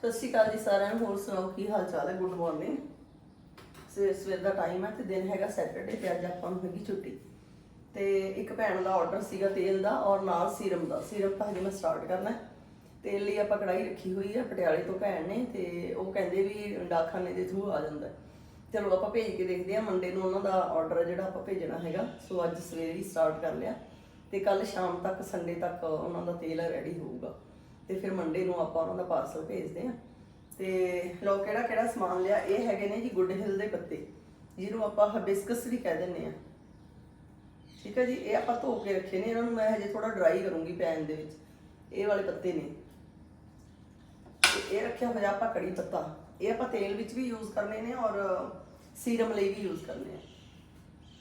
ਸਤਿ ਸ਼੍ਰੀ ਅਕਾਲ ਜੀ ਸਾਰਿਆਂ ਨੂੰ, ਹੋਰ ਸੁਣਾਓ ਕੀ ਹਾਲ ਚਾਲ ਹੈ? ਗੁੱਡ ਮਾਰਨਿੰਗ ਸਵੇਰ ਸਵੇਰ ਦਾ ਟਾਈਮ ਹੈ ਤੇ ਦਿਨ ਹੈਗਾ ਸੈਟਰਡੇ ਤੇ ਅੱਜ ਆਪਾਂ ਨੂੰ ਹੈਗੀ ਛੁੱਟੀ। ਤੇ ਇੱਕ ਭੈਣ ਦਾ ਆਰਡਰ ਸੀਗਾ ਤੇਲ ਦਾ ਔਰ ਨਾਲ ਸੀਰਮ ਦਾ। ਸੀਰਮ ਤਾਂ ਹਜੇ ਮੈਂ ਸਟਾਰਟ ਕਰਨਾ ਤੇਲ ਲਈ ਆਪਾਂ ਕੜਾਈ ਰੱਖੀ ਹੋਈ ਹੈ, ਪਟਿਆਲੇ ਤੋਂ ਭੈਣ ਨੇ ਤੇ ਉਹ ਕਹਿੰਦੇ ਵੀ ਡਾਕਖਾਨੇ ਦੇ ਥਰੂ ਆ ਜਾਂਦਾ ਚਲੋ ਆਪਾਂ ਭੇਜ ਕੇ ਦੇਖਦੇ ਹਾਂ ਮੰਡੇ ਨੂੰ ਉਹਨਾਂ ਦਾ ਆਰਡਰ ਜਿਹੜਾ ਆਪਾਂ ਭੇਜਣਾ ਹੈਗਾ। ਸੋ ਅੱਜ ਸਵੇਰੇ ਹੀ ਸਟਾਰਟ ਕਰ ਲਿਆ ਤੇ ਕੱਲ ਸ਼ਾਮ ਤੱਕ ਸੰਡੇ ਤੱਕ ਉਹਨਾਂ ਦਾ ਤੇਲ ਰੈਡੀ ਹੋਊਗਾ। ਤੇ ਫਿਰ ਮੰਡੇ ਨੂੰ ਆਪਾਂ ਉਹਨਾਂ ਦਾ ਪਾਰਸਲ ਭੇਜਦੇ ਹਾਂ। ਤੇ ਲੋ ਕਿਹੜਾ ਕਿਹੜਾ ਸਮਾਨ ਲਿਆ, ਇਹ ਹੈਗੇ ਨੇ ਜੀ ਗੁੱਡ ਹਿਲ ਦੇ ਪੱਤੇ, ਜਿਹਨੂੰ ਆਪਾਂ ਹਬਿਸਕਸ ਵੀ ਕਹਿ ਦਿੰਦੇ ਆ ਠੀਕ ਹੈ ਜੀ, ਇਹ ਆਪਾਂ ਧੋ ਕੇ ਰੱਖੇ ਨੇ, ਇਹਨਾਂ ਨੂੰ ਮੈਂ ਹਜੇ ਥੋੜਾ ਡਰਾਈ ਕਰੂੰਗੀ ਪੈਨ ਦੇ ਵਿੱਚ। ਇਹ ਵਾਲੇ ਪੱਤੇ ਨੇ। ਤੇ ਇਹ ਰੱਖਿਆ ਹੋਇਆ ਆਪਾਂ ਕੜੀ ਪੱਤਾ। ਇਹ ਆਪਾਂ ਤੇਲ ਵਿੱਚ ਵੀ ਯੂਜ਼ ਕਰਨੇ ਨੇ ਔਰ ਸੀਰਮ ਲਈ ਵੀ ਯੂਜ਼ ਕਰਨੇ ਆ।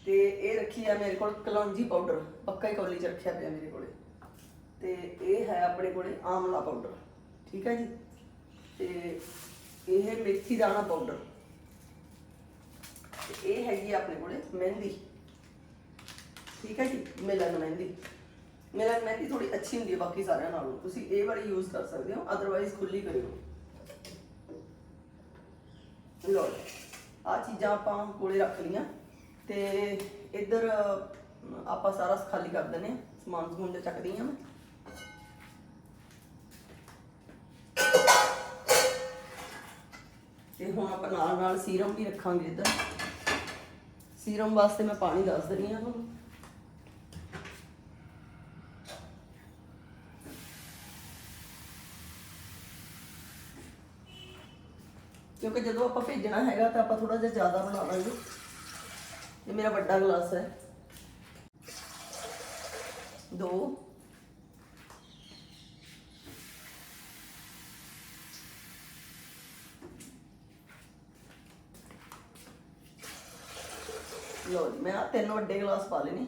ਤੇ ਇਹ ਰੱਖੀ ਆ ਮੇਰੇ ਕੋਲ ਕਲੌਂਜੀ ਪਾਊਡਰ ਪੱਕਾ ਹੀ ਕੌਲੀ ਚ ਰੱਖਿਆ ਪਿਆ ਮੇਰੇ ਕੋਲੇ। ਤੇ ਇਹ ਹੈ ਆਪਣੇ ਕੋਲੇ ਆਮਲਾ ਪਾਊਡਰ ਠੀਕ ਹੈ ਜੀ? ਤੇ ਇਹ ਮੇਥੀ ਦਾਣਾ ਪਾਊਡਰ ਤੇ ਇਹ ਹੈਗੀ ਆ ਆਪਣੇ ਕੋਲੇ ਮਹਿੰਦੀ, ਠੀਕ ਹੈ ਜੀ? ਮਿਲਨ ਮਹਿੰਦੀ। ਮਿਲਨ ਮਹਿੰਦੀ ਥੋੜੀ ਅੱਛੀ ਹੁੰਦੀ ਹੈ ਬਾਕੀ ਸਾਰਿਆਂ ਨਾਲੋਂ। ਤੁਸੀਂ ਇਹ ਵਾਲੀ ਯੂਜ਼ ਕਰ ਸਕਦੇ ਹੋ ਅਦਰਵਾਈਜ਼ ਖੁੱਲੀ ਕਰਿਓ। ਲੋ ਆ ਚੀਜ਼ਾਂ ਆਪਾਂ ਕੋਲੇ ਰੱਖ ਲੀਆਂ ਤੇ ਇੱਧਰ ਆਪਾਂ ਸਾਰਾ ਖਾਲੀ ਕਰ ਦਿੰਨੇ ਆ ਸਮਾਨ ਸਮੂਨ ਜਿਹਾ ਚੱਕਦੀ ਆ ਮੈਂ। ਹੁਣ ਆਪਾਂ ਨਾਲ ਨਾਲ ਸੀਰਮ ਵੀ ਰੱਖਾਂਗੇ ਇੱਧਰ। ਸੀਰਮ ਵਾਸਤੇ ਮੈਂ ਪਾਣੀ ਦੱਸ ਦਣੀ ਆ ਤੁਹਾਨੂੰ। ਕਿਉਂਕਿ ਜਦੋਂ ਆਪਾਂ ਭੇਜਣਾ ਹੈਗਾ ਤਾਂ ਆਪਾਂ ਥੋੜਾ ਜਿਹਾ ਜ਼ਿਆਦਾ ਬਣਾ ਲਾਂਗੇ। ਇਹ ਮੇਰਾ ਵੱਡਾ ਗਲਾਸ ਹੈ। ਦੋ। ਲੋ ਮੈਂ ਆਹ ਤਿੰਨ ਵੱਡੇ ਗਲਾਸ ਪਾ ਲੈਣੇ।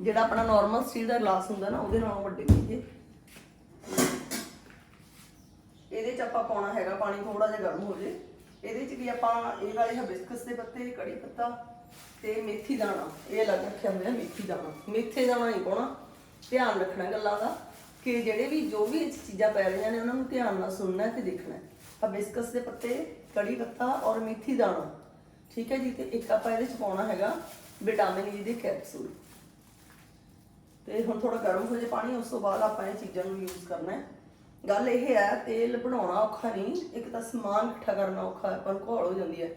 ਜਿਹੜਾ ਆਪਣਾ ਨਾਰਮਲ ਸਟੀਲ ਦਾ ਗਲਾਸ ਹੁੰਦਾ ਨਾ, ਉਹਦੇ ਨਾਲੋਂ ਵੱਡੇ ਨੇ ਇਹਦੇ ਚ ਆਪਾਂ ਪਾਉਣਾ ਹੈਗਾ ਪਾਣੀ ਥੋੜਾ ਜਿਹਾ ਗਰਮ ਹੋ ਜੇ। ਇਹਦੇ ਚ ਵੀ ਆਪਾਂ ਇਹ ਵਾਲੇ ਹਬਿਸਕਸ ਦੇ ਪੱਤੇ, ਕੜੀ ਪੱਤਾ ਤੇ ਮੇਥੀ ਦਾਣਾ। ਇਹ ਅਲੱਗ ਰੱਖਿਆ ਹੋਇਆ ਮੇਥੀ ਦਾਣਾ। ਮੇਥੇ ਦਾਣਾ ਨਹੀਂ ਪਾਉਣਾ। ਧਿਆਨ ਰੱਖਣਾ ਗੱਲਾਂ ਦਾ ਕਿ ਜਿਹੜੇ ਵੀ ਜੋ ਵੀ ਚੀਜ਼ਾਂ ਪੈ ਰਹੀਆਂ ਨੇ, ਉਹਨਾਂ ਨੂੰ ਧਿਆਨ ਨਾਲ ਸੁਣਨਾ ਤੇ ਦੇਖਣਾ। ਹਬਿਸਕਸ ਦੇ ਪੱਤੇ, ਕੜੀ ਪੱਤਾ ਔਰ ਮੇਥੀ ਦਾਣਾ। ਠੀਕ ਹੈ ਜੀ, ਤੇ ਇੱਕ ਆਪਾਂ ਇਹਦੇ ਚ ਪਾਉਣਾ ਹੈਗਾ ਵਿਟਾਮਿਨ e ਈ ਦੇ ਕੈਪਸੂਲ। ਤੇ ਹੁਣ ਥੋੜਾ ਗਰਮ ਹੋ ਜੇ ਪਾਣੀ, ਉਸ ਤੋਂ ਬਾਅਦ ਆਪਾਂ ਇਹ ਚੀਜ਼ਾਂ ਨੂੰ ਯੂਜ਼ ਕਰਨਾ ਹੈ। ਗੱਲ ਇਹ ਹੈ, ਤੇਲ ਬਣਾਉਣਾ ਔਖਾ ਨਹੀਂ, ਇੱਕ ਤਾਂ ਸਮਾਨ ਇਕੱਠਾ ਕਰਨਾ ਔਖਾ ਹੈ ਪਰ ਘੋਲ ਹੋ ਜਾਂਦੀ ਹੈ।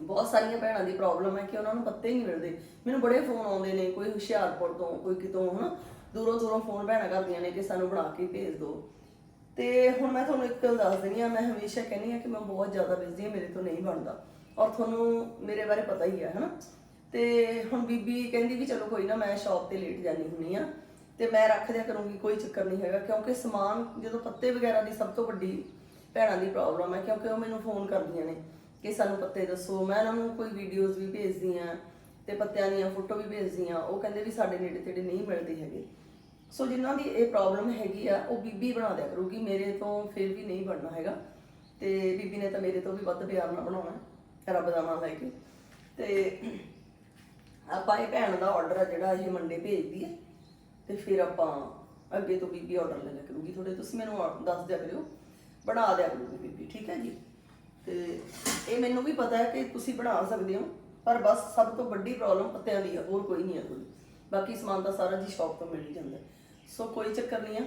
ਬਹੁਤ ਸਾਰੀਆਂ ਭੈਣਾਂ ਦੀ ਪ੍ਰੋਬਲਮ ਹੈ ਕਿ ਉਹਨਾਂ ਨੂੰ ਪੱਤੇ ਨਹੀਂ ਮਿਲਦੇ। ਮੈਨੂੰ ਬੜੇ ਫੋਨ ਆਉਂਦੇ ਨੇ, ਕੋਈ ਹੁਸ਼ਿਆਰਪੁਰ ਤੋਂ, ਕੋਈ ਕਿਤੋਂ, ਹਨਾ? ਦੂਰੋਂ ਦੂਰੋਂ ਫੋਨ ਭੈਣਾਂ ਕਰਦੀਆਂ ਨੇ ਕਿ ਸਾਨੂੰ ਬਣਾ ਕੇ ਭੇਜ ਦਿਓ। ਤੇ ਹੁਣ ਮੈਂ ਤੁਹਾਨੂੰ ਇੱਕ ਗੱਲ ਦੱਸ ਦਿੰਦੀ ਆ ਮੈਂ ਹਮੇਸ਼ਾ ਕਹਿੰਦੀ ਆ ਕਿ ਮੈਂ ਬਹੁਤ ਜ਼ਿਆਦਾ ਬਿਜ਼ੀ ਹਾਂ, ਮੇਰੇ ਤੋਂ ਨਹੀਂ ਬਣਦਾ। ਔਰ ਤੁਹਾਨੂੰ ਮੇਰੇ ਬਾਰੇ ਪਤਾ ਹੀ ਹੈ, ਹਨਾ? ਤੇ ਹੁਣ ਬੀਬੀ ਕਹਿੰਦੀ ਵੀ ਚਲੋ ਕੋਈ ਨਾ, ਮੈਂ ਸ਼ਾਪ ਤੇ ਲੇਟ ਜਾਣੀ ਹੁੰਨੀ ਆ ਤੇ ਮੈਂ ਰੱਖ ਦਿਆ ਕਰੂੰਗੀ, ਕੋਈ ਚੱਕਰ ਨਹੀਂ ਹੈਗਾ, ਕਿਉਂਕਿ ਸਮਾਨ ਜਦੋਂ ਪੱਤੇ ਵਗੈਰਾ ਦੀ ਸਭ ਤੋਂ ਵੱਡੀ ਭੈਣਾਂ ਦੀ ਪ੍ਰੋਬਲਮ ਹੈ, ਕਿਉਂਕਿ ਉਹ ਮੈਨੂੰ ਫੋਨ ਕਰਦੀਆਂ ਨੇ ਕਿ ਸਾਨੂੰ ਪੱਤੇ ਦੱਸੋ। ਮੈਂ ਉਹਨਾਂ ਨੂੰ ਕੋਈ ਵੀਡੀਓਜ਼ ਵੀ ਭੇਜਦੀ ਆ ਤੇ ਪੱਤਿਆਂ ਦੀਆਂ ਫੋਟੋ ਵੀ ਭੇਜਦੀ ਆ ਉਹ ਕਹਿੰਦੇ ਵੀ ਸਾਡੇ ਨੇੜੇ ਤੇੜੇ ਨਹੀਂ ਮਿਲਦੇ ਹੈਗੇ। ਸੋ ਜਿਨ੍ਹਾਂ ਦੀ ਇਹ ਪ੍ਰੋਬਲਮ ਹੈਗੀ ਆ, ਉਹ ਬੀਬੀ ਬਣਾ ਦਿਆ ਕਰੂਗੀ, ਮੇਰੇ ਤੋਂ ਫਿਰ ਵੀ ਨਹੀਂ ਬਣਨਾ ਹੈਗਾ। ਤੇ ਬੀਬੀ ਨੇ ਤਾਂ ਮੇਰੇ ਤੋਂ ਵੀ ਵੱਧ ਪਿਆਰ ਨਾਲ ਬਣਾਉਣਾ ਰੱਬ ਦਾ ਨਾਮ ਲੈ ਕੇ। ਤੇ ਆਪਾਂ ਇਹ ਭੈਣ ਦਾ ਆਰਡਰ ਆ ਜਿਹੜਾ ਇਹ ਮੰਡੇ ਭੇਜਦੀ ਹੈ, ਤੇ ਫਿਰ ਆਪਾਂ ਅੱਗੇ ਤੋਂ ਬੀਬੀ ਆਰਡਰ ਲੈ ਲਿਆ ਕਰੂਗੀ। ਥੋੜੇ ਤੁਸੀਂ ਮੈਨੂੰ ਦੱਸ ਦਿਆ ਕਰਿਓ, ਬਣਾ ਦਿਆ ਕਰੂਗੀ ਬੀਬੀ, ਠੀਕ ਹੈ ਜੀ? ਤੇ ਇਹ ਮੈਨੂੰ ਵੀ ਪਤਾ ਹੈ ਕਿ ਤੁਸੀਂ ਬਣਾ ਸਕਦੇ ਹੋ, ਪਰ ਬਸ ਸਭ ਤੋਂ ਵੱਡੀ ਪ੍ਰੋਬਲਮ ਪੱਤਿਆਂ ਦੀ ਆ, ਹੋਰ ਕੋਈ ਨਹੀਂ ਹੈ ਕੋਈ। ਬਾਕੀ ਸਮਾਨ ਤਾਂ ਸਾਰਾ ਜੀ ਸ਼ਾਪ ਤੋਂ ਮਿਲ ਹੀ ਜਾਂਦਾ ਸੋ ਕੋਈ ਚੱਕਰ ਨਹੀਂ ਆ।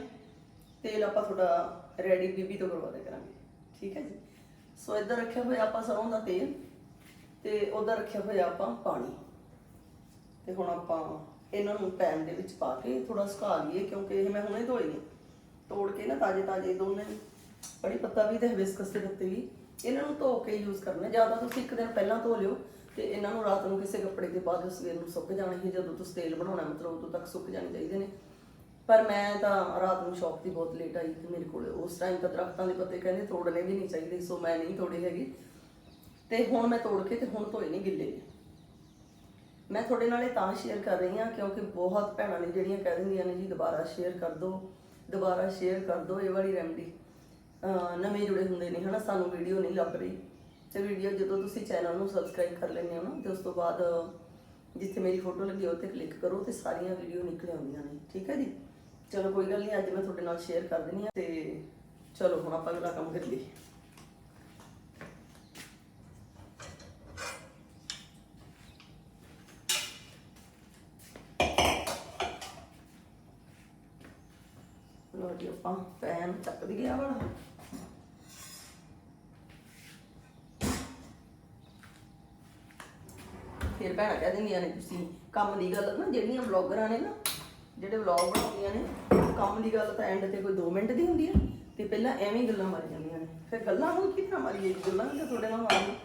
ਤੇਲ ਆਪਾਂ ਤੁਹਾਡਾ ਰੈਡੀ ਬੀਬੀ ਤੋਂ ਕਰਵਾ ਦੇ ਕਰਾਂਗੇ। ਠੀਕ ਹੈ ਜੀ? ਸੋ ਇੱਧਰ ਰੱਖਿਆ ਹੋਇਆ ਆਪਾਂ ਸਰੋਂ ਦਾ ਤੇਲ ਤੇ ਉਧਰ ਰੱਖਿਆ ਹੋਇਆ ਆਪਾਂ ਪਾਣੀ। ਤੇ ਹੁਣ ਆਪਾਂ ਇਹਨਾਂ ਨੂੰ ਪੈਨ ਦੇ ਵਿੱਚ ਪਾ ਕੇ ਥੋੜਾ ਸੁਕਾ ਲਈਏ ਕਿਉਂਕਿ ਇਹ ਮੈਂ ਹੁਣੇ ਧੋਏ ਨੇ। ਤੋੜ ਕੇ ਨਾ ਤਾਜ਼ੇ ਤਾਜ਼ੇ ਦੋਨੇ। ਬੜੀ ਪੱਤਾ ਵੀ ਤੇ ਹਬਿਸਕਸ ਦੇ ਪੱਤੇ ਵੀ। ਇਹਨਾਂ ਨੂੰ ਧੋ ਕੇ ਯੂਜ਼ ਕਰਨਾ। ਜ਼ਿਆਦਾ ਤੁਸੀਂ ਇੱਕ ਦਿਨ ਪਹਿਲਾਂ ਧੋ ਲਿਓ ਤੇ ਇਹਨਾਂ ਨੂੰ ਰਾਤ ਨੂੰ ਕਿਸੇ ਕੱਪੜੇ ਦੇ ਬਾਅਦ ਸਵੇਰ ਨੂੰ ਸੁੱਕ ਜਾਣਗੇ ਜਦੋਂ ਤੁਸੀਂ ਤੇਲ ਬਣਾਉਣਾ ਮਤਲਬ ਉਦੋਂ ਤੱਕ ਸੁੱਕ ਜਾਣੇ ਚਾਹੀਦੇ ਨੇ। ਪਰ ਮੈਂ ਤਾਂ ਰਾਤ ਨੂੰ ਸ਼ੌਪ 'ਤੇ ਬਹੁਤ ਲੇਟ ਆਈ ਤੇ ਮੇਰੇ ਕੋਲ ਉਸ ਟਾਈਮ ਤਾਂ ਦਰਖਤਾਂ ਦੇ ਪੱਤੇ ਕਹਿੰਦੇ ਤੋੜਨੇ ਵੀ ਨਹੀਂ ਚਾਹੀਦੇ ਸੋ ਮੈਂ ਨਹੀਂ ਤੋੜੇ ਹੈਗੇ। ਤੇ ਹੁਣ ਮੈਂ ਤੋੜ ਕੇ ਤੇ ਹੁਣ ਧੋਏ ਨਹੀਂ ਗਿੱਲੇ। ਮੈਂ ਤੁਹਾਡੇ ਨਾਲ ਇਹ ਤਾਂ ਸ਼ੇਅਰ ਕਰ ਰਹੀ ਹਾਂ ਕਿਉਂਕਿ ਬਹੁਤ ਭੈਣਾਂ ਨੇ ਜਿਹੜੀਆਂ ਕਹਿ ਦਿੰਦੀਆਂ ਨੇ ਜੀ, ਦੁਬਾਰਾ ਸ਼ੇਅਰ ਕਰ ਦਿਓ ਦੁਬਾਰਾ ਸ਼ੇਅਰ ਕਰ ਦਿਓ ਇਹ ਵਾਲੀ ਰੈਮਡੀ ਨਵੇਂ ਜੁੜੇ ਹੁੰਦੇ ਨੇ, ਹਨਾ, ਸਾਨੂੰ ਵੀਡੀਓ ਨਹੀਂ ਲੱਭ ਰਹੀ। ਤੇ ਵੀਡੀਓ ਜਦੋਂ ਤੁਸੀਂ ਚੈਨਲ ਨੂੰ ਸਬਸਕ੍ਰਾਈਬ ਕਰ ਲੈਂਦੇ ਹੋ ਨਾ, ਤੇ ਉਸ ਤੋਂ ਬਾਅਦ ਜਿੱਥੇ ਮੇਰੀ ਫੋਟੋ ਲੱਗੀ ਉੱਥੇ ਕਲਿੱਕ ਕਰੋ ਤੇ ਸਾਰੀਆਂ ਵੀਡੀਓ ਨਿਕਲ ਆਉਂਦੀਆਂ ਨੇ। ਠੀਕ ਹੈ ਜੀ? ਚਲੋ ਕੋਈ ਗੱਲ ਨਹੀਂ, ਅੱਜ ਮੈਂ ਤੁਹਾਡੇ ਨਾਲ ਸ਼ੇਅਰ ਕਰ ਦਿੰਦੀ ਆ ਤੇ ਚਲੋ, ਹੁਣ ਆਪਾਂ ਅਗਲਾ ਕੰਮ ਕਰ ਲਈਏ। ਲੋ ਜੀ, ਆਪਾਂ ਪੈਨ ਚੱਕ ਦਈਏ ਆ ਵਾਲਾ। ਫਿਰ ਭੈਣਾਂ ਕਹਿ ਦਿੰਦੀਆਂ ਨੇ, ਤੁਸੀਂ ਕੰਮ ਦੀ ਗੱਲ ਨਾ, ਜਿਹੜੀਆਂ ਵਲੌਗਰਾਂ ਨੇ ਨਾ ਜਿਹੜੇ ਵਲੌਗ ਬਣਾਉਂਦੀਆਂ ਨੇ, ਕੰਮ ਦੀ ਗੱਲ ਤਾਂ ਐਂਡ ਤੇ ਕੋਈ 2 ਮਿੰਟ ਦੀ ਹੁੰਦੀ ਹੈ ਤੇ ਪਹਿਲਾਂ ਐਵੇਂ ਹੀ ਗੱਲਾਂ ਮਾਰੀ ਜਾਂਦੀਆਂ ਨੇ। ਫਿਰ ਗੱਲਾਂ ਨੂੰ ਕਿੱਥੇ ਮਾਰੀਏ? ਜੀ? ਗੱਲਾਂ ਤਾਂ ਤੁਹਾਡੇ ਨਾਲ ਮਾਰੀ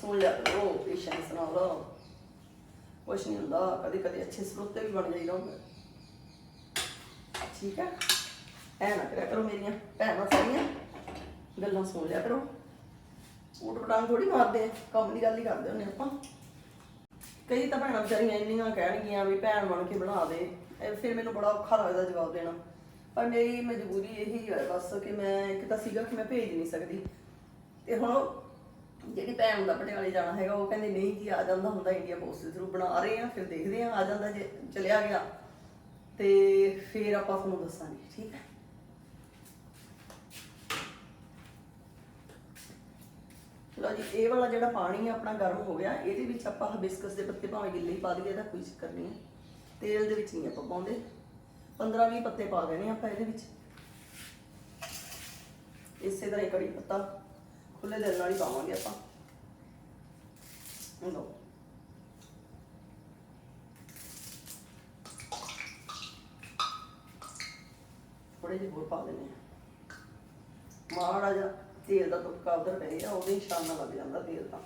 ਸੁਣ ਲਿਆ ਕਰੋ, ਪੇਸ਼ੈਂਸ ਨਾਲ ਕੁਛ ਨਹੀਂ ਹੁੰਦਾ ਕਦੇ ਕਦੇ ਅੱਛੇ ਸਰੋਤੇ ਵੀ ਬਣ ਜਾਈਦਾ ਹੁੰਦਾ। ਠੀਕ ਹੈ ਐ ਨਾ ਕਰਿਆ ਕਰੋ ਮੇਰੀਆਂ ਭੈਣਾਂ ਸਾਰੀਆਂ। ਗੱਲਾਂ ਸੁਣ ਲਿਆ ਕਰੋ। ਊਟ ਪਟਾਂਗ ਥੋੜੀ ਮਾਰਦੇ ਆ, ਕੰਮ ਦੀ ਗੱਲ ਹੀ ਕਰਦੇ ਹੁੰਦੇ ਆਪਾਂ। ਕਈ ਤਾਂ ਭੈਣਾਂ ਵਿਚਾਰੀਆਂ ਇੰਨੀਆਂ ਕਹਿਣਗੀਆਂ ਵੀ ਭੈਣ ਬਣ ਕੇ ਬਣਾ ਦੇ। ਇਹ ਫਿਰ ਮੈਨੂੰ ਬੜਾ ਔਖਾ ਲੱਗਦਾ ਜਵਾਬ ਦੇਣਾ। ਪਰ ਮੇਰੀ ਮਜਬੂਰੀ ਇਹੀ ਹੈ ਬਸ ਕਿ ਮੈਂ ਇੱਕ ਤਾਂ ਸੀਗਾ ਕਿ ਮੈਂ ਭੇਜ ਨਹੀਂ ਸਕਦੀ। ਤੇ ਹੁਣ ਜਿਹੜੀ ਭੈਣ ਦਾ ਪਟਿਆਲੇ ਜਾਣਾ ਹੈਗਾ, ਉਹ ਕਹਿੰਦੇ, ਨਹੀਂ ਜੀ, ਆ ਜਾਂਦਾ ਹੁੰਦਾ ਇੰਡੀਆ ਪੋਸਟ ਦੇ ਥਰੂ ਬਣਾ ਰਹੇ ਆ ਫਿਰ ਦੇਖਦੇ ਆ ਆ ਜਾਂਦਾ ਜੇ, ਚਲਿਆ ਗਿਆ। ਤੇ ਫਿਰ ਆਪਾਂ ਤੁਹਾਨੂੰ ਦੱਸਾਂਗੇ, ਠੀਕ ਹੈ? ਲਓ ਜੀ, ਇਹ ਵਾਲਾ ਜਿਹੜਾ ਪਾਣੀ ਆ, ਆਪਣਾ ਗਰਮ ਹੋ ਗਿਆ, ਇਹਦੇ ਵਿੱਚ ਆਪਾਂ ਹਬਿਸਕਸ ਦੇ ਪੱਤੇ ਭਾਵੇਂ ਗਿੱਲੇ ਹੀ ਪਾ ਦਈਏ, ਇਹਦਾ ਕੋਈ ਚੱਕਰ ਨਹੀਂ ਹੈ। ਤੇਲ ਦੇ ਵਿੱਚ ਨਹੀਂ ਆਪਾਂ ਪਾਉਂਦੇ। 15 20 ਪੱਤੇ ਪਾ ਦੇਣੇ ਆਪਾਂ ਇਹਦੇ ਵਿੱਚ। ਇਸੇ ਤਰ੍ਹਾਂ ਹੀ ਕੜੀ ਪੱਤਾ ਖੁੱਲੇ ਦਿਲ ਨਾਲ ਹੀ ਪਾਵਾਂਗੇ ਆਪਾਂ। ਲਓ। ਥੋੜੇ ਜਿਹੇ ਹੋਰ ਪਾ ਦਿੰਦੇ ਆ ਮਾੜਾ ਜਿਹਾ ਤੇਲ ਦਾ ਤੁਪਕਾ ਉਧਰ ਪੈ ਗਿਆ, ਉਹਦੇ ਨਿਸ਼ਾਨ ਨਾਲ ਲੱਗ ਜਾਂਦਾ ਤੇਲ ਤਾਂ।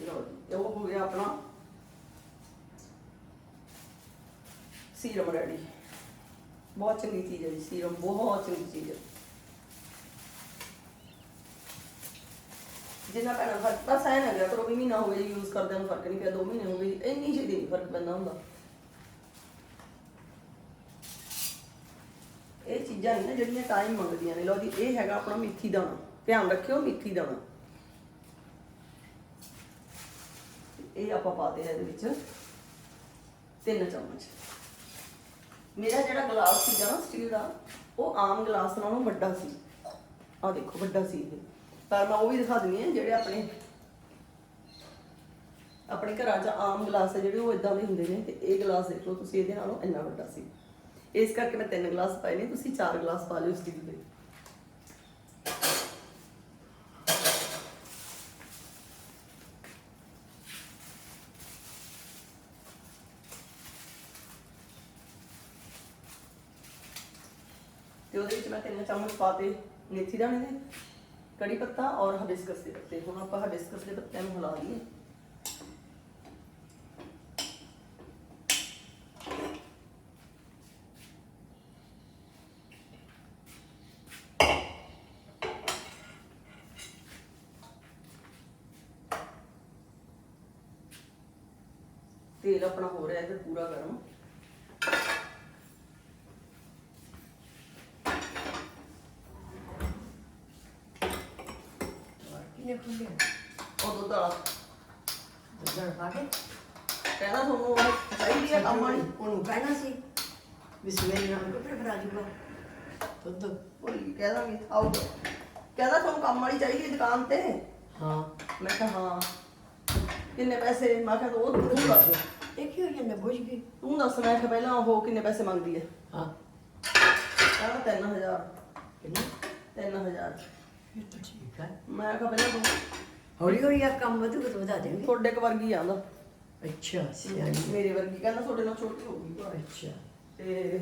ਲਓ ਜੀ ਉਹ ਹੋ ਗਿਆ ਆਪਣਾ ਸੀਰਮ ਰੈਡੀ। ਬਹੁਤ ਚੰਗੀ ਚੀਜ਼ ਹੈ ਜੀ, ਸੀਰਮ, ਬਹੁਤ ਚੰਗੀ ਚੀਜ਼ ਹੈ। ਜਿੰਨਾ ਪੈਣਾ ਫ਼ਰਕ ਤਾਂ ਸਹਿ ਨਾ ਗਿਆ ਕਰੋ ਵੀ ਮਹੀਨਾ ਹੋ ਗਿਆ ਯੂਜ਼ ਕਰਦਿਆਂ ਨੂੰ ਫ਼ਰਕ ਨਹੀਂ ਪਿਆ 2 ਮਹੀਨੇ ਹੋ ਗਏ ਇੰਨੀ ਛੇਤੀ ਨਹੀਂ ਫ਼ਰਕ ਪੈਂਦਾ ਹੁੰਦਾ। ਇਹ ਚੀਜ਼ਾਂ ਨੇ ਨਾ ਜਿਹੜੀਆਂ ਟਾਈਮ ਮੰਗਦੀਆਂ ਨੇ। ਲਓ ਜੀ, ਇਹ ਹੈਗਾ ਆਪਣਾ ਮੇਥੀ ਦਾਣਾ। ਧਿਆਨ ਰੱਖਿਓ ਮੇਥੀ ਦਾਣਾ। ਇਹ ਆਪਾਂ ਪਾਤੇ ਆ ਇਹਦੇ ਵਿੱਚ ਤਿੰਨ ਚਮਚ। ਮੇਰਾ ਜਿਹੜਾ ਗਲਾਸ ਸੀਗਾ ਨਾ ਸਟੀਲ ਦਾ, ਉਹ ਆਮ ਗਲਾਸ ਨਾਲੋਂ ਵੱਡਾ ਸੀ। ਆ ਦੇਖੋ, ਵੱਡਾ ਸੀ ਇਹ। ਪਰ ਮੈਂ ਉਹ ਵੀ ਦਿਖਾ ਦਿੰਦੀ ਆ ਜਿਹੜੇ ਆਪਣੇ ਆਪਣੇ ਘਰਾਂ 'ਚ ਆਮ ਗਲਾਸ ਹੈ ਜਿਹੜੇ, ਉਹ ਇਦਾਂ ਦੇ ਹੁੰਦੇ ਨੇ। ਤੇ ਇਹ ਗਲਾਸ ਦੇਖ ਲਓ ਤੁਸੀਂ, ਇਹਦੇ ਨਾਲੋਂ ਇੰਨਾ ਵੱਡਾ ਸੀ। ਇਸ ਕਰਕੇ ਮੈਂ ਤਿੰਨ ਗਲਾਸ ਪਾਏ ਨੇ, ਤੁਸੀਂ ਚਾਰ ਗਲਾਸ ਪਾ ਲਿਓ ਸਟੀਲ ਦੇ ਤੇ ਉਹਦੇ ਵਿੱਚ ਮੈਂ ਤਿੰਨ ਚਮਚ ਪਾਤੇ ਮੇਥੀ ਦਾਣੇ ਦੇ ਕੜੀ ਪੱਤਾ ਔਰ ਹਬਿਸਕਸ ਦੇ ਪੱਤੇ ਹੁਣ ਆਪਾਂ ਹਬਿਸਕਸ ਦੇ ਪੱਤਿਆਂ ਨੂੰ ਹਿਲਾ ਲਈਏ ਤੇਲ ਆਪਣਾ ਹੋ ਰਿਹਾ ਇੱਧਰ ਪੂਰਾ ਗਰਮ ਕਿਨੇ ਖੁੱਲੇ ਉਹ ਦੁੱਧ ਵਾਲਾ। ਦੁੱਧ ਪਾ ਕੇ। ਕਹਿੰਦਾ ਤੁਹਾਨੂੰ ਉਹ ਚਾਹੀਦੀ ਹੈ ਕੰਮ ਵਾਲੀ। ਉਹਨੂੰ ਕਹਿਣਾ ਸੀ ਵੀ ਸਵੇਰੇ ਨਾਲ ਕੱਪੜੇ ਫੜਾ ਜੂਗਾ ਦੁੱਧ। ਭੁੱਲ ਕਹਿ ਦਾਂਗੇ ਆਓ। ਕਹਿੰਦਾ ਤੁਹਾਨੂੰ ਕੰਮ ਵਾਲੀ ਚਾਹੀਦੀ ਹੈ ਦੁਕਾਨ ਤੇ। ਹਾਂ। ਮੈਂ ਕਿਹਾ ਹਾਂ। ਕਿੰਨੇ ਪੈਸੇ? ਮੈਂ ਕਿਹਾ ਉਹ ਤੂੰ ਦੱਸ। ਇਹ ਕੀ ਹੋ ਜਾਂਦਾ ਬੁਝ ਗਈ ਤੂੰ ਦੱਸ ਮੈਂ ਕਿਹਾ ਪਹਿਲਾਂ ਉਹ ਕਿੰਨੇ ਪੈਸੇ ਮੰਗਦੀ ਹੈ ਹਾਂ। ਕਹਿੰਦਾ 3000 ਕਿੰਨਾ? 3000 ਇਹ ਤਾਂ ਠੀਕ ਹੈ ਮੈਂ ਕਿਹਾ ਪਹਿਲਾਂ ਤੂੰ ਹੌਲੀ ਹੌਲੀ ਆ ਕੰਮ ਵਧੂ ਤਾਂ ਵਧਾ ਦੇਂਗੇ ਤੁਹਾਡੇ ਕ ਵਰਗੀ ਆਂਦਾ ਅੱਛਾ ਸਿਆਣੀ ਮੇਰੇ ਵਰਗੀ ਕਹਿੰਦਾ ਤੁਹਾਡੇ ਨਾਲ ਛੋਟੀ ਹੋਊਗੀ ਅੱਛਾ। ਤੇ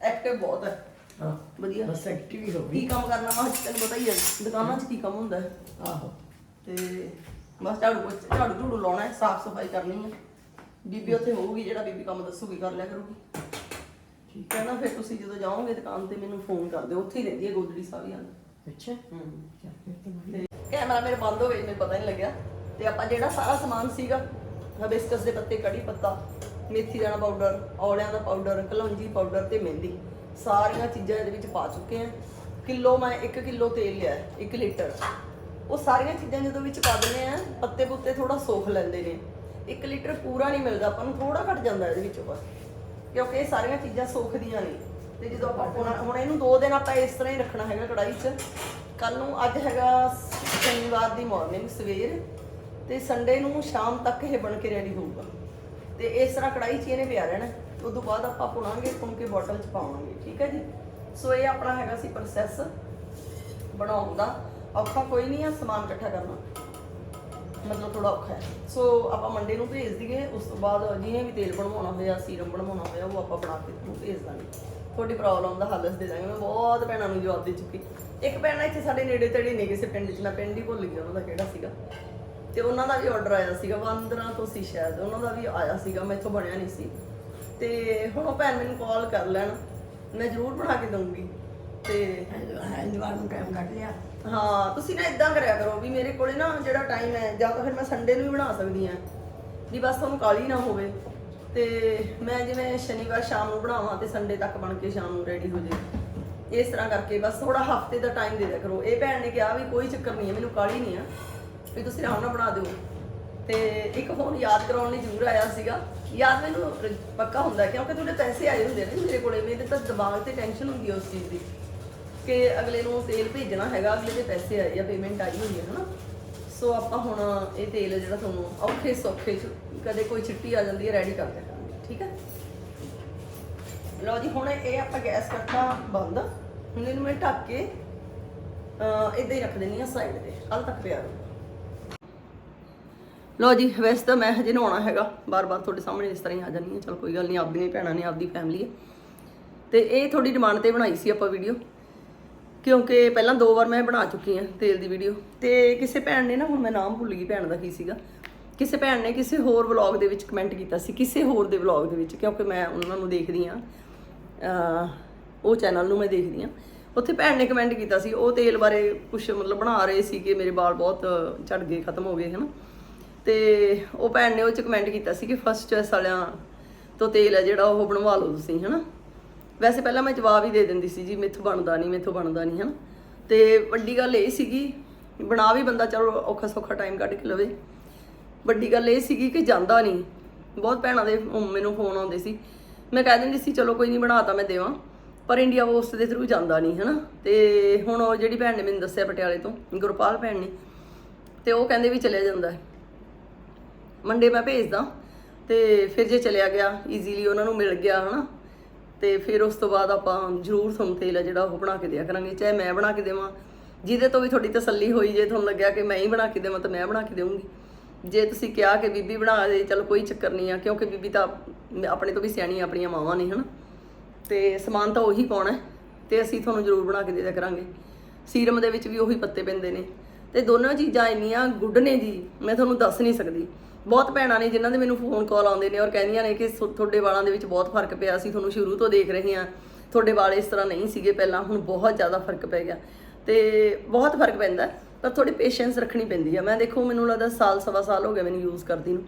ਐਕਟਿਵ ਬਹੁਤ ਹੈ। ਹਾਂ ਵਧੀਆ। ਬਸ ਐਕਟਿਵ ਹੋ ਕੀ ਗਈ। ਕੰਮ ਕਰਨਾ ਵਾ ਤੈਨੂੰ ਪਤਾ ਹੀ ਹੈ ਦੁਕਾਨਾਂ 'ਚ ਕੀ ਕੰਮ ਹੁੰਦਾ ਹੈ। ਆਹੋ। ਤੇ ਬਸ ਝਾੜੂ ਪੋਚ- ਝਾੜੂ ਝੂੜੂ ਲਾਉਣਾ ਹੈ ਸਾਫ਼ ਸਫ਼ਾਈ ਕਰਨੀ ਹੈ। ਬੀਬੀ ਉੱਥੇ ਹੋਊਗੀ ਜਿਹੜਾ ਬੀਬੀ ਕੰਮ ਦੱਸੂਗੀ ਕਰ ਲਿਆ ਕਰੂਗੀ। ਠੀਕ। ਹੈ ਨਾ ਫਿਰ ਤੁਸੀਂ ਜਦੋਂ ਜਾਓਗੇ ਦੁਕਾਨ ਤੇ ਮੈਨੂੰ ਫੋਨ ਕਰ ਦਿਓ ਉੱਥੇ ਹੀ ਰਹਿੰਦੀ ਹੈ ਗੋਦੜੀ ਅੱਛਾ ਹੂੰ ਵਧੀਆ। ਤੇ ਕੈਮਰਾ ਮੇਰੇ ਬੰਦ ਹੋ ਗਿਆ ਜੀ, ਮੈਨੂੰ ਪਤਾ ਨਹੀਂ ਲੱਗਿਆ। ਤੇ ਆਪਾਂ ਜਿਹੜਾ ਸਾਰਾ ਸਮਾਨ ਸੀਗਾ ਹਬਿਸਕਸ ਦੇ ਪੱਤੇ ਕੜੀ ਪੱਤਾ ਮੇਥੀ ਦਾਣਾ ਪਾਊਡਰ ਔਲਿਆਂ ਦਾ ਪਾਊਡਰ ਕਲੌਂਜੀ ਪਾਊਡਰ ਤੇ ਮਹਿੰਦੀ ਸਾਰੀਆਂ ਚੀਜ਼ਾਂ ਇਹਦੇ ਵਿੱਚ ਪਾ ਚੁੱਕੇ ਆ ਕਿਲੋ ਮੈਂ 1 ਕਿਲੋ ਤੇਲ ਲਿਆ 1 ਲੀਟਰ। ਉਹ ਸਾਰੀਆਂ ਚੀਜ਼ਾਂ ਜਦੋਂ ਵਿੱਚ ਪਾ ਦਿੰਦੇ ਆ ਪੱਤੇ ਪੁੱਤੇ ਥੋੜਾ ਸੋਖ ਲੈਂਦੇ ਨੇ। 1 ਲੀਟਰ ਪੂਰਾ ਨਹੀਂ ਮਿਲਦਾ ਆਪਾਂ ਨੂੰ ਥੋੜਾ ਘਟ ਜਾਂਦਾ ਇਹਦੇ ਵਿੱਚੋਂ ਬਸ। ਕਿਉਂਕਿ ਇਹ ਸਾਰੀਆਂ ਚੀਜ਼ਾਂ ਸੋਖਦੀਆਂ ਨੇ ਤੇ ਜਦੋਂ ਆਪਾਂ ਹੁਣ ਹੁਣ ਇਹਨੂੰ 2 ਦਿਨ ਆਪਾਂ ਇਸ ਤਰ੍ਹਾਂ ਹੀ ਰੱਖਣਾ ਹੈਗਾ ਕੜਾਈ 'ਚ। ਕੱਲ ਨੂੰ ਅੱਜ ਹੈਗਾ ਸ਼ਨੀਵਾਰ ਦੀ ਮਾਰਨਿੰਗ ਸਵੇਰ। ਤੇ ਸੰਡੇ ਨੂੰ ਸ਼ਾਮ ਤੱਕ ਇਹ ਬਣ ਕੇ ਰੈਡੀ ਹੋਊਗਾ। ਤੇ ਇਸ ਤਰ੍ਹਾਂ ਕੜਾਈ 'ਚ ਇਹਨੇ ਪਿਆ ਰਹਿਣਾ। ਉਸ ਤੋਂ ਬਾਅਦ ਆਪਾਂ ਪੁਣਾਂਗੇ ਪੁਣ ਕੇ ਬੋਟਲ 'ਚ ਪਾਵਾਂਗੇ, ਠੀਕ ਹੈ ਜੀ? ਸੋ ਇਹ ਆਪਣਾ ਹੈਗਾ ਸੀ ਪ੍ਰੋਸੈਸ ਬਣਾਉਣ ਦਾ। ਔਖਾ ਕੋਈ ਨਹੀਂ ਆ, ਸਮਾਨ ਇਕੱਠਾ ਕਰਨਾ। ਮਤਲਬ ਥੋੜਾ ਔਖਾ ਹੈ। ਸੋ ਆਪਾਂ ਮੰਡੇ ਨੂੰ ਭੇਜ ਦਈਏ, ਉਸ ਤੋਂ ਬਾਅਦ ਜਿਵੇਂ ਵੀ ਤੇਲ ਬਣਵਾਉਣਾ ਹੋਇਆ ਸੀਰਮ ਬਣਵਾਉਣਾ ਹੋਇਆ, ਉਹ ਆਪਾਂ ਬਣਾ ਕੇ ਤੁਹਾਨੂੰ ਭੇਜ ਦਾਂਗੇ। ਤੁਹਾਡੀ ਪ੍ਰੋਬਲਮ ਦਾ ਹੱਲ ਦੇ ਦਾਂਗੇ। ਮੈਂ ਬਹੁਤ ਭੈਣਾਂ ਨੂੰ ਜਵਾਬ ਦੇ ਚੁੱਕੀ। ਇੱਕ ਭੈਣ ਇੱਥੇ ਸਾਡੇ ਨੇੜੇ ਤੇੜੇ ਨਹੀਂ ਕਿਸੇ ਪਿੰਡ 'ਚ। ਮੈਂ ਪਿੰਡ ਹੀ ਭੁੱਲ ਗਈ, ਉਹਨਾਂ ਦਾ ਕਿਹੜਾ ਸੀਗਾ। ਤੇ ਉਹਨਾਂ ਦਾ ਵੀ ਆਰਡਰ ਆਇਆ ਸੀਗਾ ਵੰਦਰਾ ਤੋਂ ਸੀ ਸ਼ਾਇਦ। ਉਹਨਾਂ ਦਾ ਵੀ ਆਇਆ ਸੀਗਾ, ਮੈਥੋਂ ਬਣਿਆ ਨਹੀਂ ਸੀ। ਤੇ ਹੁਣ ਉਹ ਭੈਣ ਮੈਨੂੰ ਕਾਲ ਕਰ ਲੈਣ। ਮੈਂ ਜ਼ਰੂਰ ਬਣਾ ਕੇ ਦਊਂਗੀ। ਤੇ ਐਤਵਾਰ ਨੂੰ ਟਾਈਮ ਕੱਢ ਲਿਆ ਹਾਂ, ਤੁਸੀਂ ਨਾ ਇਦਾਂ ਕਰਿਆ ਕਰੋ ਵੀ ਮੇਰੇ ਕੋਲੇ ਨਾ ਜਿਹੜਾ ਟਾਈਮ ਹੈ, ਜਾਂ ਤਾਂ ਫਿਰ ਮੈਂ ਸੰਡੇ ਨੂੰ ਵੀ ਬਣਾ ਸਕਦੀ ਆ ਵੀ ਬਸ ਤੁਹਾਨੂੰ ਕਾਲੀ ਨਾ ਹੋਵੇ। ਤੇ ਮੈਂ ਜਿਵੇਂ ਸ਼ਨੀਵਾਰ ਸ਼ਾਮ ਨੂੰ ਬਣਾਵਾਂ ਤੇ ਸੰਡੇ ਤੱਕ ਬਣ ਕੇ ਸ਼ਾਮ ਨੂੰ ਰੈਡੀ ਹੋ ਜੇ। ਇਸ ਤਰ੍ਹਾਂ ਕਰਕੇ ਬਸ ਥੋੜਾ ਹਫ਼ਤੇ ਦਾ ਟਾਈਮ ਦੇ ਦਿਆ ਕਰੋ। ਇਹ ਭੈਣ ਨੇ ਕਿਹਾ ਵੀ ਕੋਈ ਚੱਕਰ ਨਹੀਂ ਹੈ, ਮੈਨੂੰ ਕਾਲੀ ਨਹੀਂ ਆ। ਵੀ ਤੁਸੀਂ ਆਰਾਮ ਨਾਲ ਬਣਾ ਦਿਓ। ਤੇ ਇੱਕ ਫੋਨ ਯਾਦ ਕਰਾਉਣ ਲਈ ਜ਼ਰੂਰ ਆਇਆ ਸੀਗਾ। ਯਾਦ ਮੈਨੂੰ ਪੱਕਾ ਹੁੰਦਾ ਕਿਉਂਕਿ ਤੁਹਾਡੇ ਪੈਸੇ ਆਏ ਹੁੰਦੇ ਨੇ ਮੇਰੇ ਕੋਲੇ। ਮੇਰੇ ਤਾਂ ਦਿਮਾਗ ਤੇ ਟੈਨਸ਼ਨ ਹੁੰਦੀ ਹੈ ਉਸ ਚੀਜ਼ ਦੀ। ਕਿ ਅਗਲੇ ਨੂੰ ਸੇਲ ਭੇਜਣਾ ਹੈਗਾ, ਅਗਲੇ ਦੇ ਪੈਸੇ ਆਏ ਆ ਪੇਮੈਂਟ ਆਈ ਹੋਈ ਹੈ, ਹਨਾ? ਸੋ ਆਪਾਂ ਹੁਣ ਇਹ ਤੇਲ ਜਿਹੜਾ ਤੁਹਾਨੂੰ ਔਖੇ ਸੌਖੇ ਚ ਕਦੇ ਕੋਈ ਛਿੱਟੀ ਆ ਜਾਂਦੀ ਹੈ ਰੈਡੀ ਕਰ ਦਿਆ ਠੀਕ ਹੈ? ਲਓ ਜੀ, ਹੁਣ ਇਹ ਆਪਾਂ ਗੈਸ ਕਰਤਾ ਬੰਦ। ਹੁਣ ਇਹਨੂੰ ਮੈਂ ਢੱਕ ਕੇ, ਅਹ ਇਦਾਂ ਹੀ ਰੱਖ ਦਿੰਨੀ ਆ ਸਾਈਡ ਤੇ। ਕੱਲ ਤੱਕ ਪਿਆ ਰਹੂ ਲੋ ਜੀ, ਵੈਸੇ ਤਾਂ ਮੈਂ ਹਜੇ ਨਹਾਉਣਾ ਹੈਗਾ। ਬਾਰ-ਬਾਰ ਤੁਹਾਡੇ ਸਾਹਮਣੇ ਇਸ ਤਰ੍ਹਾਂ ਹੀ ਆ ਜਾਨੀ ਹੈ। ਚਲ ਕੋਈ ਗੱਲ ਨਹੀਂ, ਆਪਦੀਆਂ ਹੀ ਭੈਣਾਂ ਨੇ, ਆਪਦੀ ਫੈਮਿਲੀ ਹੈ। ਤੇ ਇਹ ਤੁਹਾਡੀ ਡਿਮਾਂਡ ਤੇ ਬਣਾਈ ਸੀ ਆਪਾਂ ਵੀਡੀਓ ਕਿਉਂਕਿ ਪਹਿਲਾਂ ਦੋ ਵਾਰ ਮੈਂ ਬਣਾ ਚੁੱਕੀ ਹਾਂ ਤੇਲ ਦੀ ਵੀਡੀਓ ਤੇ ਕਿਸੇ ਭੈਣ ਨੇ ਨਾ, ਹੁਣ ਮੈਂ ਨਾਮ ਭੁੱਲ ਗਈ ਭੈਣ ਦਾ ਕੀ ਸੀਗਾ। ਕਿਸੇ ਭੈਣ ਨੇ ਕਿਸੇ ਹੋਰ ਵਲੌਗ ਦੇ ਵਿੱਚ ਕਮੈਂਟ ਕੀਤਾ ਸੀ, ਕਿਸੇ ਹੋਰ ਦੇ ਵਲੌਗ ਦੇ ਵਿੱਚ, ਕਿਉਂਕਿ ਮੈਂ ਉਹਨਾਂ ਨੂੰ ਦੇਖਦੀ ਆ ਉਹ ਚੈਨਲ ਨੂੰ ਮੈਂ ਦੇਖਦੀ ਆ ਉੱਥੇ ਭੈਣ ਨੇ ਕਮੈਂਟ ਕੀਤਾ ਸੀ, ਉਹ ਤੇਲ ਬਾਰੇ ਕੁਝ ਮਤਲਬ ਬਣਾ ਰਹੇ ਸੀ ਕਿ ਮੇਰੇ ਵਾਲ ਬਹੁਤ ਝੜ ਗਏ, ਖਤਮ ਹੋ ਗਏ, ਹਨ। ਤੇ ਉਹ ਭੈਣ ਨੇ ਉਹ ਚ ਕਮੈਂਟ ਕੀਤਾ ਸੀ ਕਿ ਫਸਟ ਚੋਇਸ ਵਾਲਿਆਂ ਤੋਂ ਤੇਲ ਹੈ ਜਿਹੜਾ ਉਹ ਬਣਵਾ ਲਓ ਤੁਸੀਂ, ਹਨਾ। ਵੈਸੇ ਪਹਿਲਾਂ ਮੈਂ ਜਵਾਬ ਹੀ ਦੇ ਦਿੰਦੀ ਸੀ ਜੀ, ਮੇਥੋਂ ਬਣਦਾ ਨਹੀਂ, ਮੇਥੋਂ ਬਣਦਾ ਨਹੀਂ, ਹਨਾ? ਤੇ ਵੱਡੀ ਗੱਲ ਇਹ ਸੀਗੀ, ਬਣਾ ਵੀ ਬੰਦਾ ਚਲੋ ਔਖਾ ਸੌਖਾ ਟਾਈਮ ਕੱਢ ਕੇ ਲਵੇ। ਵੱਡੀ ਗੱਲ ਇਹ ਸੀਗੀ ਕਿ ਜਾਂਦਾ ਨਹੀਂ। ਬਹੁਤ ਭੈਣਾਂ ਦੇ ਮੈਨੂੰ ਫੋਨ ਆਉਂਦੇ ਸੀ। ਮੈਂ ਕਹਿ ਦਿੰਦੀ ਸੀ, ਚਲੋ ਕੋਈ ਨਹੀਂ ਬਣਾਤਾ ਮੈਂ ਦੇਵਾਂ। ਪਰ ਇੰਡੀਆ ਪੋਸਟ ਦੇ ਥਰੂ ਜਾਂਦਾ ਨਹੀਂ, ਹਨਾ? ਤੇ ਹੁਣ ਉਹ ਜਿਹੜੀ ਭੈਣ ਨੇ ਮੈਨੂੰ ਦੱਸਿਆ ਪਟਿਆਲੇ ਤੋਂ, ਗੁਰਪਾਲ ਭੈਣ ਨੇ, ਤੇ ਉਹ ਕਹਿੰਦੇ ਵੀ ਚਲਿਆ ਜਾਂਦਾ ਮੰਡੇ ਮੈਂ ਭੇਜਦਾ, ਤੇ ਫਿਰ ਜੇ ਚਲਿਆ ਗਿਆ ਈਜ਼ੀਲੀ ਉਹਨਾਂ ਨੂੰ ਮਿਲ ਗਿਆ, ਹਨਾ? ਤੇ ਫਿਰ ਉਸ ਤੋਂ ਬਾਅਦ ਆਪਾਂ ਜ਼ਰੂਰ ਤੁਹਾਨੂੰ ਤੇਲ ਆ ਜਿਹੜਾ ਉਹ ਬਣਾ ਕੇ ਦਿਆ ਕਰਾਂਗੇ ਚਾਹੇ ਮੈਂ ਬਣਾ ਕੇ ਦੇਵਾਂ। ਜਿਹਦੇ ਤੋਂ ਵੀ ਤੁਹਾਡੀ ਤਸੱਲੀ ਹੋਈ ਜੇ ਤੁਹਾਨੂੰ ਲੱਗਿਆ ਕਿ ਮੈਂ ਹੀ ਬਣਾ ਕੇ ਦੇਵਾਂ ਤਾਂ ਮੈਂ ਬਣਾ ਕੇ ਦੇਵਾਂਗੀ ਜੇ ਤੁਸੀਂ ਕਿਹਾ ਕਿ ਬੀਬੀ ਬਣਾ ਦੇ ਚਲ ਕੋਈ ਚੱਕਰ ਨਹੀਂ ਆ ਕਿਉਂਕਿ ਬੀਬੀ ਤਾਂ ਆਪਣੇ ਤੋਂ ਵੀ ਸਿਆਣੀ ਆ, ਆਪਣੀਆਂ ਮਾਵਾਂ ਨੇ ਹਨਾ। ਤੇ ਸਮਾਨ ਤਾਂ ਉਹੀ ਪਾਉਣਾ ਹੈ ਤੇ ਅਸੀਂ ਤੁਹਾਨੂੰ ਜ਼ਰੂਰ ਬਣਾ ਕੇ ਦੇ ਦਿਆ ਕਰਾਂਗੇ। ਸੀਰਮ ਦੇ ਵਿੱਚ ਵੀ ਉਹੀ ਪੱਤੇ ਪੈਂਦੇ ਨੇ। ਤੇ ਦੋਨੋਂ ਚੀਜ਼ਾਂ ਇੰਨੀਆਂ ਗੁੱਡ ਨੇ ਜੀ ਮੈਂ ਤੁਹਾਨੂੰ ਦੱਸ ਨਹੀਂ ਸਕਦੀ। ਬਹੁਤ ਭੈਣਾਂ ਨੇ ਜਿਨ੍ਹਾਂ ਦੇ ਮੈਨੂੰ ਫੋਨ ਕਾਲ ਆਉਂਦੇ ਨੇ ਔਰ ਕਹਿੰਦੀਆਂ ਨੇ ਕਿ ਸੁ- ਤੁਹਾਡੇ ਵਾਲਾਂ ਦੇ ਵਿੱਚ ਬਹੁਤ ਫ਼ਰਕ ਪਿਆ ਸੀ, ਤੁਹਾਨੂੰ ਸ਼ੁਰੂ ਤੋਂ ਦੇਖ ਰਹੇ ਹਾਂ। ਤੁਹਾਡੇ ਵਾਲ ਇਸ ਤਰ੍ਹਾਂ ਨਹੀਂ ਸੀਗੇ ਪਹਿਲਾਂ, ਹੁਣ ਬਹੁਤ ਜ਼ਿਆਦਾ ਫ਼ਰਕ ਪੈ ਗਿਆ। ਤੇ ਬਹੁਤ ਫ਼ਰਕ ਪੈਂਦਾ ਪਰ ਥੋੜੀ ਪੇਸ਼ੈਂਸ ਰੱਖਣੀ ਪੈਂਦੀ ਆ। ਮੈਂ ਦੇਖੋ, ਮੈਨੂੰ ਲੱਗਦਾ ਸਾਲ, ਸਵਾ ਸਾਲ ਹੋ ਗਿਆ ਮੈਨੂੰ ਯੂਜ਼ ਕਰਦੀ ਨੂੰ।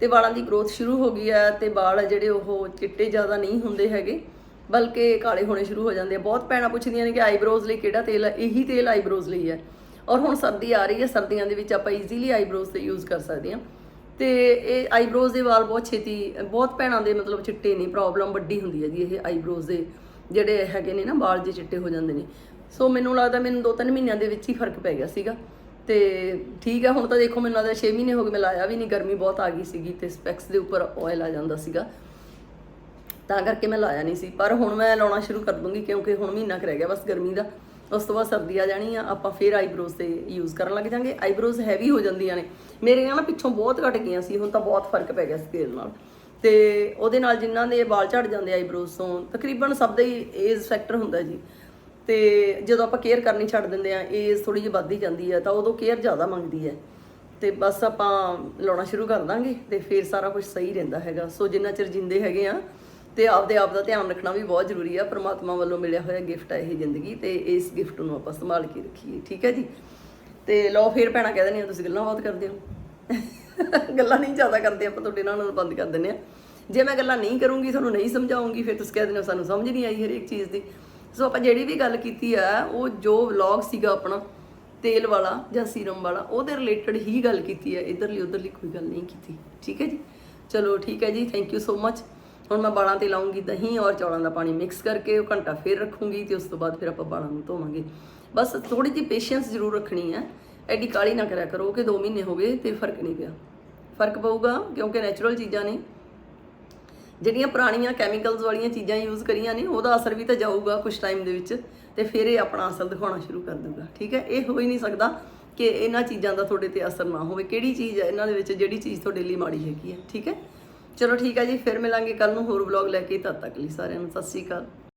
ਤੇ ਵਾਲਾਂ ਦੀ ਗਰੋਥ ਸ਼ੁਰੂ ਹੋ ਗਈ ਹੈ ਤੇ ਵਾਲ ਜਿਹੜੇ ਉਹ ਚਿੱਟੇ ਜ਼ਿਆਦਾ ਨਹੀਂ ਹੁੰਦੇ ਹੈਗੇ, ਬਲਕਿ ਕਾਲੇ ਹੋਣੇ ਸ਼ੁਰੂ ਹੋ ਜਾਂਦੇ ਆ। ਬਹੁਤ ਭੈਣਾਂ ਪੁੱਛਦੀਆਂ ਨੇ ਕਿ ਆਈਬ੍ਰੋਜ਼ ਲਈ ਕਿਹੜਾ ਤੇਲ ਹੈ ਇਹੀ ਤੇਲ ਆਈਬ੍ਰੋਜ਼ ਲਈ ਹੈ। ਔਰ ਹੁਣ ਸਰਦੀ ਆ ਰਹੀ ਹੈ, ਸਰਦੀਆਂ ਦੇ ਵਿੱਚ ਆਪਾਂ ਈਜ਼ੀਲੀ ਆਈਬ੍ਰੋਜ਼ ਤੇ ਯੂਜ਼ ਕਰ ਸਕਦੇ ਹਾਂ। ਤੇ ਇਹ ਆਈਬ੍ਰੋਜ਼ ਦੇ ਵਾਲ ਬਹੁਤ ਛੇਤੀ, ਬਹੁਤ ਭੈਣਾਂ ਦੇ ਮਤਲਬ ਚਿੱਟੇ ਨਹੀਂ ਪ੍ਰੋਬਲਮ ਵੱਡੀ ਹੁੰਦੀ ਹੈ ਜੀ ਇਹ ਆਈਬ੍ਰੋਜ਼ ਦੇ, ਜਿਹੜੇ ਹੈਗੇ ਨੇ ਨਾ ਵਾਲ ਜੇ ਚਿੱਟੇ ਹੋ ਜਾਂਦੇ ਨੇ। ਸੋ ਮੈਨੂੰ ਲੱਗਦਾ ਮੈਨੂੰ 2-3 ਮਹੀਨਿਆਂ ਦੇ ਵਿੱਚ ਹੀ ਫ਼ਰਕ ਪੈ ਗਿਆ ਸੀਗਾ। ਤੇ ਠੀਕ ਹੈ, ਹੁਣ ਤਾਂ ਦੇਖੋ ਮੈਨੂੰ ਲੱਗਦਾ 6 ਮਹੀਨੇ ਹੋ ਗਏ, ਮੈਂ ਲਾਇਆ ਵੀ ਨਹੀਂ, ਗਰਮੀ ਬਹੁਤ ਆ ਗਈ ਸੀਗੀ ਤੇ ਸਪੈਕਸ ਦੇ ਉੱਪਰ ਆਇਲ ਆ ਜਾਂਦਾ ਸੀਗਾ। ਤਾਂ ਕਰਕੇ ਮੈਂ ਲਾਇਆ ਨਹੀਂ ਸੀ, ਪਰ ਹੁਣ ਮੈਂ ਲਾਉਣਾ ਸ਼ੁਰੂ ਕਰ ਦੂੰਗੀ ਕਿਉਂਕਿ ਹੁਣ ਮਹੀਨਾ ਕੁ ਰਹਿ ਗਿਆ ਬਸ ਗਰਮੀ ਦਾ। ਉਸ ਤੋਂ ਬਾਅਦ ਸਰਦੀ ਆ ਜਾਣੀ ਆ, ਆਪਾਂ ਫਿਰ ਆਈਬ੍ਰੋਜ਼ ਤੇ ਯੂਜ਼ ਕਰਨ ਲੱਗ ਜਾਾਂਗੇ। ਆਈਬ੍ਰੋਜ਼ ਹੈਵੀ ਹੋ ਜਾਂਦੀਆਂ ਨੇ। ਮੇਰੀਆਂ ਨਾ ਪਿੱਛੋਂ ਬਹੁਤ ਘਟ ਗਈਆਂ ਸੀ, ਹੁਣ ਤਾਂ ਬਹੁਤ ਫ਼ਰਕ ਪੈ ਗਿਆ ਸਕੇਲ ਨਾਲ। ਤੇ ਉਹਦੇ ਨਾਲ ਜਿਨ੍ਹਾਂ ਦੇ ਵਾਲ ਝੜ ਜਾਂਦੇ ਆਈਬ੍ਰੋਜ਼ ਤੋਂ, ਤਕਰੀਬਨ ਸਭ ਦਾ ਹੀ ਏਜ ਫੈਕਟਰ ਹੁੰਦਾ ਜੀ। ਤੇ ਜਦੋਂ ਆਪਾਂ ਕੇਅਰ ਕਰਨੀ ਛੱਡ ਦਿੰਦੇ ਆ ਏਜ ਥੋੜੀ ਜਿਹੀ ਵੱਧਦੀ ਜਾਂਦੀ ਹੈ ਤਾਂ ਉਦੋਂ ਕੇਅਰ ਜ਼ਿਆਦਾ ਮੰਗਦੀ ਹੈ। ਤੇ ਬਸ ਆਪਾਂ ਲਾਉਣਾ ਸ਼ੁਰੂ ਕਰ ਦਾਂਗੇ ਤੇ ਫਿਰ ਸਾਰਾ ਕੁਝ ਸਹੀ ਰਹਿੰਦਾ ਹੈਗਾ। ਸੋ ਜਿੰਨਾ ਚਿਰ ਜਿੰਦੇ ਹੈਗੇ ਆ ਤੇ ਆਪਦੇ ਆਪ ਦਾ ਧਿਆਨ ਰੱਖਣਾ ਵੀ ਬਹੁਤ ਜ਼ਰੂਰੀ ਆ। ਪ੍ਰਮਾਤਮਾ ਵੱਲੋਂ ਮਿਲਿਆ ਹੋਇਆ ਗਿਫਟ ਹੈ ਇਹ ਜ਼ਿੰਦਗੀ ਤੇ ਇਸ ਗਿਫਟ ਨੂੰ ਆਪਾਂ ਸੰਭਾਲ ਕੇ ਰੱਖੀਏ, ਠੀਕ ਹੈ ਜੀ? ਤੇ ਲਓ ਫਿਰ ਭੈਣਾਂ ਕਹਿ ਦਿੰਦੇ ਦਿੰਦੀਆਂ, ਤੁਸੀਂ ਗੱਲਾਂ ਬਹੁਤ ਕਰਦੇ ਹੋ। ਗੱਲਾਂ ਨਹੀਂ ਜ਼ਿਆਦਾ ਕਰਦੇ, ਆਪਾਂ ਤੁਹਾਡੇ ਨਾਲ ਬੰਦ ਕਰ ਦਿੰਦੇ ਆ। ਜੇ ਮੈਂ ਗੱਲਾਂ ਨਹੀਂ ਕਰੂੰਗੀ, ਤੁਹਾਨੂੰ ਨਹੀਂ ਸਮਝਾਉਂਗੀ, ਫਿਰ ਤੁਸੀਂ ਕਹਿ ਦਿੰਦੇ ਹੋ, ਸਾਨੂੰ ਸਮਝ ਨਹੀਂ ਆਈ ਹਰੇਕ ਚੀਜ਼ ਦੀ। ਸੋ ਆਪਾਂ ਜਿਹੜੀ ਵੀ ਗੱਲ ਕੀਤੀ ਆ, ਉਹ ਜੋ ਵਲੌਗ ਸੀਗਾ ਆਪਣਾ, ਤੇਲ ਵਾਲਾ ਜਾਂ ਸੀਰਮ ਵਾਲਾ, ਉਹਦੇ ਰਿਲੇਟਡ ਹੀ ਗੱਲ ਕੀਤੀ ਹੈ ਇਧਰਲੀ, ਉਧਰਲੀ ਕੋਈ ਗੱਲ ਨਹੀਂ ਕੀਤੀ। ਠੀਕ ਹੈ ਜੀ? ਚਲੋ ਠੀਕ ਹੈ ਜੀ ਥੈਂਕ ਯੂ ਸੋ ਮਚ ਹੁਣ ਮੈਂ ਬਾਲਾਂ ਤੇ ਲਾਉਂਗੀ ਦਹੀਂ ਔਰ ਚੌਲਾਂ ਦਾ ਪਾਣੀ ਮਿਕਸ ਕਰਕੇ ਉਹ ਘੰਟਾ ਫੇਰ ਰੱਖੂੰਗੀ ਤੇ ਉਸ ਤੋਂ ਬਾਅਦ ਫਿਰ ਆਪਾਂ ਬਾਲਾਂ ਨੂੰ ਧੋਵਾਂਗੇ। ਬਸ ਥੋੜੀ ਜਿਹੀ ਪੇਸ਼ੈਂਸ ਜ਼ਰੂਰ ਰੱਖਣੀ ਹੈ। ਐਡੀ ਕਾਲੀ ਨਾ ਕਰਿਆ ਕਰੋ ਕਿ 2 ਮਹੀਨੇ ਹੋ ਗਏ ਤੇ ਫ਼ਰਕ ਨਹੀਂ ਪਿਆ। ਫ਼ਰਕ ਪਊਗਾ ਕਿਉਂਕਿ ਨੈਚੁਰਲ ਚੀਜ਼ਾਂ ਨੇ। ਜਿਹੜੀਆਂ ਪੁਰਾਣੀਆਂ ਕੈਮੀਕਲਸ ਵਾਲੀਆਂ ਚੀਜ਼ਾਂ ਯੂਜ਼ ਕਰੀਆਂ ਨੇ, ਉਹਦਾ ਅਸਰ ਵੀ ਤਾਂ ਜਾਊਗਾ ਕੁਝ ਟਾਈਮ ਦੇ ਵਿੱਚ ਤੇ ਫਿਰ ਇਹ ਆਪਣਾ ਅਸਰ ਦਿਖਾਉਣਾ ਸ਼ੁਰੂ ਕਰ ਦੂਗਾ ਠੀਕ ਹੈ? ਇਹ ਹੋ ਹੀ ਨਹੀਂ ਸਕਦਾ ਕਿ ਇਹਨਾਂ ਚੀਜ਼ਾਂ ਦਾ ਤੁਹਾਡੇ ਤੇ ਅਸਰ ਨਾ ਹੋਵੇ। ਕਿਹੜੀ ਚੀਜ਼ ਹੈ ਇਹਨਾਂ ਦੇ ਵਿੱਚ ਜਿਹੜੀ ਚੀਜ਼ ਤੁਹਾਡੇ ਲਈ ਮਾੜੀ ਹੈਗੀ ਹੈ, ਠੀਕ ਹੈ? ਚਲੋ ਠੀਕ ਹੈ ਜੀ, ਫਿਰ ਮਿਲਾਂਗੇ ਕੱਲ ਨੂੰ ਹੋਰ ਵਲੌਗ ਲੈ ਕੇ ਤਦ ਤੱਕ ਲਈ ਸਾਰਿਆਂ ਨੂੰ, ਸਤਿ ਸ਼੍ਰੀ ਅਕਾਲ।